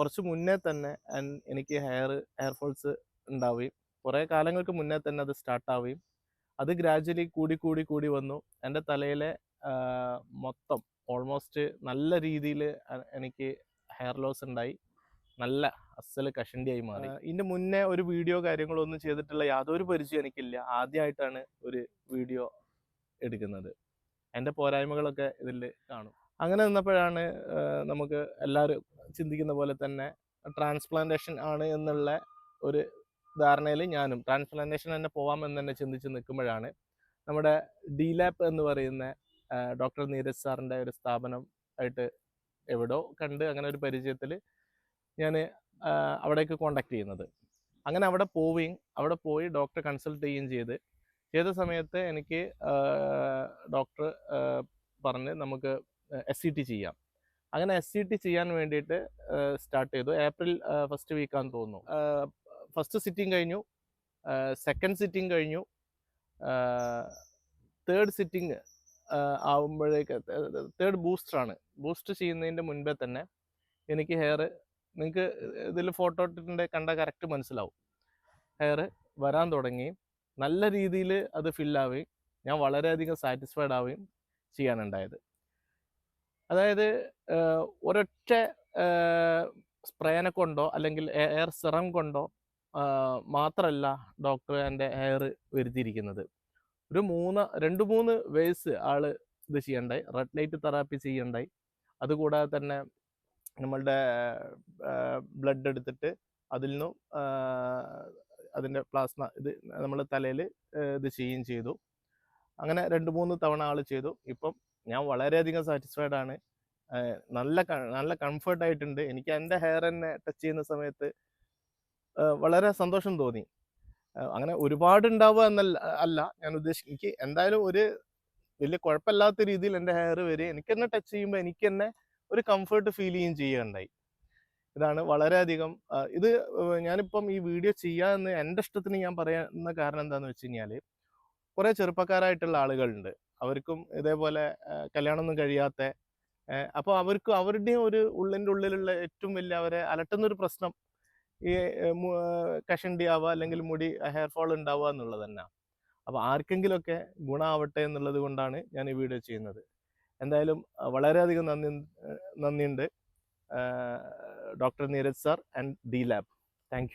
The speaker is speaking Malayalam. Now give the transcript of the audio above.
കുറച്ച് മുന്നേ തന്നെ എനിക്ക് ഹെയർ ഹെയർ ഫോൾസ് ഉണ്ടാവുകയും കുറേ കാലങ്ങൾക്ക് മുന്നേ തന്നെ അത് സ്റ്റാർട്ടാവുകയും അത് ഗ്രാജ്വലി കൂടി കൂടി കൂടി വന്നു. എന്റെ തലയിലെ മൊത്തം ഓൾമോസ്റ്റ് നല്ല രീതിയിൽ എനിക്ക് ഹെയർ ലോസ് ഉണ്ടായി. നല്ല അസൽ കഷണ്ടിയായി മാറി. ഇതിന്റെ മുന്നേ ഒരു വീഡിയോ കാര്യങ്ങളോ ഒന്നും ചെയ്തിട്ടുള്ള യാതൊരു പരിചയം എനിക്കില്ല. ആദ്യമായിട്ടാണ് ഒരു വീഡിയോ എടുക്കുന്നത്. എന്റെ പോരായ്മകളൊക്കെ ഇതിൽ കാണും. അങ്ങനെ നിന്നപ്പോഴാണ് നമുക്ക് എല്ലാവരും ചിന്തിക്കുന്ന പോലെ തന്നെ ട്രാൻസ്പ്ലാന്റേഷൻ ആണ് എന്നുള്ള ഒരു ധാരണയിൽ ഞാനും. ട്രാൻസ്പ്ലാന്റേഷൻ തന്നെ പോവാം എന്ന് തന്നെ ചിന്തിച്ച് നിൽക്കുമ്പോഴാണ് നമ്മുടെ ഡി ഡിലാപ്പ് എന്ന് പറയുന്ന ഡോക്ടർ നീരജ് സാറിന്റെ ഒരു സ്ഥാപനം ആയിട്ട് എവിടോ കണ്ട് അങ്ങനെ ഒരു പരിചയത്തിൽ ഞാൻ അവിടേക്ക് കോണ്ടാക്ട് ചെയ്യുന്നത്. അങ്ങനെ അവിടെ പോവുകയും അവിടെ പോയി ഡോക്ടറെ കൺസൾട്ട് ചെയ്യുകയും ചെയ്ത് ചെയ്ത സമയത്ത് എനിക്ക് ഡോക്ടർ പറഞ്ഞ് നമുക്ക് എസ് സി ടി ചെയ്യാം. അങ്ങനെ എസ് സി ടി ചെയ്യാൻ വേണ്ടിയിട്ട് സ്റ്റാർട്ട് ചെയ്തു. ഏപ്രിൽ ഫസ്റ്റ് വീക്കാന്ന് തോന്നുന്നു. ഫസ്റ്റ് സിറ്റിംഗ് കഴിഞ്ഞു. സെക്കൻഡ് സിറ്റിംഗ് കഴിഞ്ഞു. തേർഡ് സിറ്റിംഗ് ആവുമ്പോഴേക്ക് തേർഡ് ബൂസ്റ്ററാണ് ബൂസ്റ്റ് ചെയ്യുന്നതിന്റെ മുൻപേ തന്നെ എനിക്ക് ഹെയർ നിങ്ങൾക്ക് ഇതിൽ ഫോട്ടോ ഇട്ടിട്ടുണ്ട് കണ്ട കറക്റ്റ് മനസ്സിലാവും. ഹെയർ വരാൻ തുടങ്ങി. നല്ല രീതിയിൽ അത് ഫില്ലാവുകയും ഞാൻ വളരെയധികം സാറ്റിസ്ഫൈഡ് ആവുകയും ചെയ്യാനുണ്ടായത്. അതായത് ഒരൊറ്റ സ്പ്രേനെ കൊണ്ടോ അല്ലെങ്കിൽ എയർ സിറം കൊണ്ടോ മാത്രമല്ല ഡോക്ടർ എന്റെ ഹെയർ വരുത്തിയിരിക്കുന്നത്. ഒരു മൂന്ന് രണ്ട് മൂന്ന് വേസ് ആൾ ഇത് ചെയ്യണ്ടായി. റെഡ് ലൈറ്റ് തെറാപ്പി ചെയ്യണ്ടായി. അതുകൂടാതെ തന്നെ നമ്മളുടെ ബ്ലഡ് എടുത്തിട്ട് അതിൽ നിന്നും അതിന്റെ പ്ലാസ്മ ഇത് നമ്മൾ തലയിൽ ഇത് ചെയ്യുകയും ചെയ്തു. അങ്ങനെ രണ്ട് മൂന്ന് തവണ ആൾ ചെയ്തു. ഇപ്പം ഞാൻ വളരെയധികം സാറ്റിസ്ഫൈഡ് ആണ്. നല്ല നല്ല കംഫർട്ട് ആയിട്ടുണ്ട്. എനിക്ക് എന്റെ ഹെയർ തന്നെ ടച്ച് ചെയ്യുന്ന സമയത്ത് വളരെ സന്തോഷം തോന്നി. അങ്ങനെ ഒരുപാട് ഉണ്ടാവുക എന്നല്ല അല്ല ഞാൻ ഉദ്ദേശിക്കും എനിക്ക് എന്തായാലും ഒരു വലിയ കുഴപ്പമില്ലാത്ത രീതിയിൽ എന്റെ ഹെയർ വരെ എനിക്ക് തന്നെ ടച്ച് ചെയ്യുമ്പോൾ എനിക്ക് തന്നെ ഒരു കംഫർട്ട് ഫീൽ ചെയ്യുകയും ചെയ്യുകയുണ്ടായി ഇതാണ് വളരെയധികം ഇത് ഞാനിപ്പം ഈ വീഡിയോ ചെയ്യാമെന്ന് എന്റെ ഇഷ്ടത്തിന് ഞാൻ പറയുന്ന കാരണം എന്താണെന്ന് വെച്ച് കഴിഞ്ഞാൽ കുറേ ചെറുപ്പക്കാരായിട്ടുള്ള ആളുകളുണ്ട്. അവർക്കും ഇതേപോലെ കല്യാണമൊന്നും കഴിയാത്ത. അപ്പോൾ അവർക്ക് അവരുടെയും ഒരു ഉള്ളിന്റെ ഉള്ളിലുള്ള ഏറ്റവും വലിയ അവരെ അലട്ടുന്ന ഒരു പ്രശ്നം ഈ കഷണ്ടി ആവുക അല്ലെങ്കിൽ മുടി ഹെയർ ഫോൾ ഉണ്ടാവുക എന്നുള്ളത് തന്നെ. അപ്പോൾ ആർക്കെങ്കിലുമൊക്കെ ഗുണമാവട്ടെ എന്നുള്ളത് കൊണ്ടാണ് ഞാൻ ഈ വീഡിയോ ചെയ്യുന്നത്. എന്തായാലും വളരെയധികം നന്ദി നന്ദിയുണ്ട്. Doctor Neeraj sir and D lab. Thank